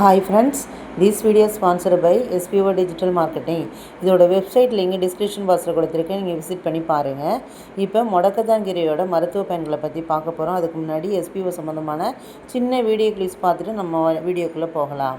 Hi friends this video sponsored by SPO digital marketing இதோட website link description பாக்ஸில் கொடுத்துருக்கேன். நீங்கள் விசிட் பண்ணி பாருங்கள் இப்போ முடக்கத்தாங்கிரியோட மருத்துவ பயன்களை பற்றி பார்க்க போகிறோம் அதுக்கு முன்னாடி எஸ்பிஓ சம்மந்தமான சின்ன வீடியோ கிளிப்ஸ் பார்த்துட்டு நம்ம வீடியோக்குள்ளே போகலாம்.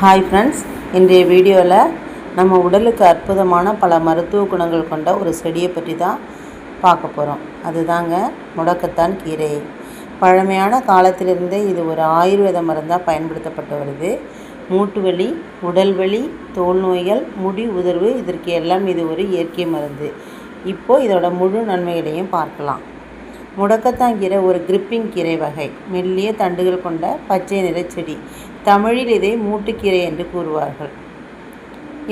ஹாய் ஃப்ரெண்ட்ஸ் இன்றைய வீடியோவில் நம்ம உடலுக்கு அற்புதமான பல மருத்துவ குணங்கள் கொண்ட ஒரு செடியை பற்றி தான் பார்க்க போகிறோம் அதுதாங்க முடக்கத்தான் கீரை. பழமையான காலத்திலிருந்தே இது ஒரு ஆயுர்வேத மருந்தாக பயன்படுத்தப்பட்டு வருது. மூட்டு வலி உடல் வலி தோல் நோய்கள் முடி உதிர்வு இதற்கு எல்லாம் இது ஒரு இயற்கை மருந்து. இப்போது இதோட முழு நன்மைகளையும் பார்க்கலாம். முடக்கத்தாங்கீரை ஒரு கிரிப்பிங் கீரை வகை. மெல்லிய தண்டுகள் கொண்ட பச்சை நிற செடி. தமிழில் இதை மூட்டுக்கீரை என்று கூறுவார்கள்.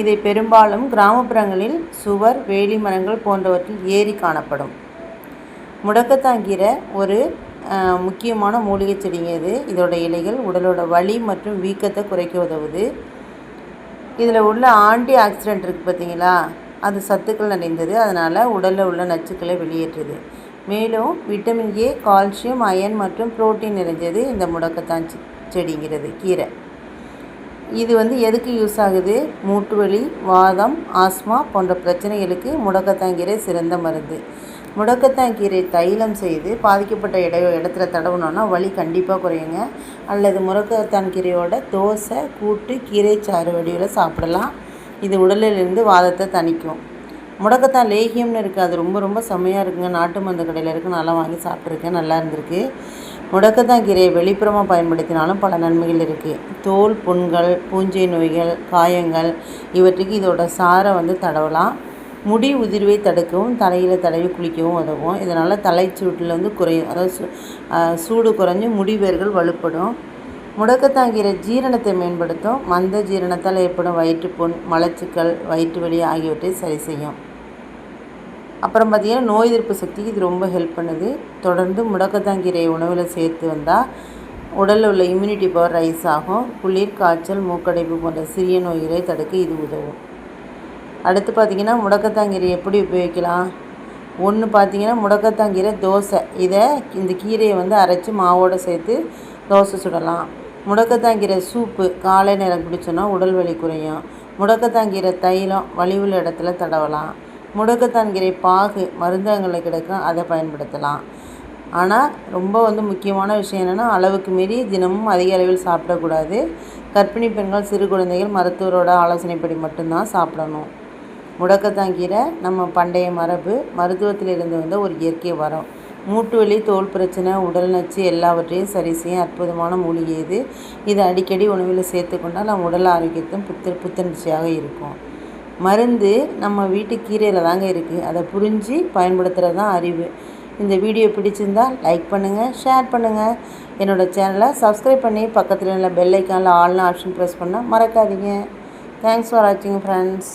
இதை பெரும்பாலும் கிராமப்புறங்களில் சுவர் வேலி மரங்கள் போன்றவற்றில் ஏறி காணப்படும். முடக்கத்தாங்கீரை ஒரு முக்கியமான மூலிகை செடிங்க இது. இதோட இலைகள் உடலோட வலி மற்றும் வீக்கத்தை குறைக்க உதவுது. இதில் உள்ள ஆன்டி ஆக்சிடென்ட் இருக்குது பார்த்தீங்களா அது சத்துக்கள் நிறைந்தது. அதனால் உடலில் உள்ள நச்சுக்களை வெளியேற்றுது. மேலும் விட்டமின் ஏ கால்சியம் அயன் மற்றும் புரோட்டீன் நிறைஞ்சது இந்த முடக்கத்தான் செடிங்கிறது கீரை. இது வந்து எதுக்கு யூஸ் ஆகுது? மூட்டு வலி வாதம் ஆஸ்மா போன்ற பிரச்சனைகளுக்கு முடக்கத்தாங்கீரை சிறந்த மருந்து. முடக்கத்தாங்கீரை தைலம் செய்து பாதிக்கப்பட்ட இட இடத்துல தடவுனோன்னா வலி கண்டிப்பாக குறையுங்க. அல்லது முடக்கத்தான் கீரையோட தோசை கூட்டு கீரை சாறு வடிவில் சாப்பிடலாம். இது உடலிலிருந்து வாதத்தை தணிக்கும். முடக்கத்தான் லேகியம்னு இருக்குது அது ரொம்ப ரொம்ப செம்மையாக இருக்குங்க. நாட்டு மருந்து கடையில் இருக்குது நல்லா வாங்கி சாப்பிட்ருக்கேன் நல்லா இருந்திருக்கு. முடக்கத்தான் கீரையை வெளிப்புறமாக பயன்படுத்தினாலும் பல நன்மைகள் இருக்குது தோல் புண்கள் பூஞ்சை நோய்கள் காயங்கள் இவற்றுக்கு இதோட சாரை வந்து தடவலாம். முடி உதிர்வை தடுக்கவும் தலையில் தடவி குளிக்கவும் உதவும். இதனால் தலைச்சூட்டில் வந்து குறையும். அதாவது சூடு குறைஞ்சி முடிவேர்கள் வலுப்படும். முடக்கத்தாங்கிற ஜீரணத்தை மேம்படுத்தும். மந்த ஜீரணத்தால் ஏற்படும் வயிற்றுப்புண் மலச்சிக்கல் வயிற்று வலி ஆகியவற்றை சரி செய்யும். அப்புறம் பார்த்திங்கன்னா நோய் எதிர்ப்பு சக்திக்கு இது ரொம்ப ஹெல்ப் பண்ணுது. தொடர்ந்து முடக்கத்தாங்கீரையை உணவில் சேர்த்து வந்தால் உடலில் உள்ள இம்யூனிட்டி பவர் ரைஸ் ஆகும். குளிர் காய்ச்சல் மூக்கடைப்பு போன்ற சிறிய நோய்களை தடுக்க இது உதவும். அடுத்து பார்த்திங்கன்னா முடக்கத்தாங்கீரை எப்படி உபயோகிக்கலாம்? ஒன்று பார்த்திங்கன்னா முடக்கத்தாங்கீரை தோசை. இதை இந்த கீரையை வந்து அரைச்சி மாவோடு சேர்த்து தோசை சுடலாம். முடக்கத்தாங்கீரை சூப்பு காலை நேரம் குடிச்சோன்னா உடல் வலி குறையும். முடக்கத்தாங்கீரை தைலம் வலி உள்ள இடத்துல தடவலாம். முடக்கத்தான்கிரை பாகு மருந்தகங்களில் கிடைக்கும் அதை பயன்படுத்தலாம். ஆனால் ரொம்ப வந்து முக்கியமான விஷயம் என்னென்னா அளவுக்கு மீறி தினமும் அதிக அளவில் சாப்பிடக்கூடாது. கர்ப்பிணி பெண்கள் சிறு குழந்தைகள் மருத்துவரோட ஆலோசனைப்படி மட்டும்தான் சாப்பிடணும். முடக்கத்தாங்கீரை நம்ம பண்டைய மரபு மருத்துவத்தில் இருந்து வந்த ஒரு இயற்கை வரம். மூட்டு வலி தோல் பிரச்சனை உடல் நச்சு எல்லாவற்றையும் சரி செய்ய அற்புதமான மூலிகை இது இதை அடிக்கடி உணவில் சேர்த்துக்கொண்டால் நம்ம உடல் ஆரோக்கியத்தும் புத்து புத்துணர்ச்சியாக இருக்கும். மருந்து நம்ம வீட்டு கீரையில் தாங்க இருக்குது அதை புரிஞ்சு பயன்படுத்துகிறது தான் அறிவு. இந்த வீடியோ பிடிச்சிருந்தால் லைக் பண்ணுங்கள் ஷேர் பண்ணுங்கள் என்னோடய சேனலை சப்ஸ்கிரைப் பண்ணி பக்கத்தில் உள்ள பெல் ஐக்கானில் ஆல்னு ஆப்ஷன் ப்ரெஸ் பண்ணால் மறக்காதீங்க. தேங்க்ஸ் ஃபார் வாட்சிங் ஃப்ரெண்ட்ஸ்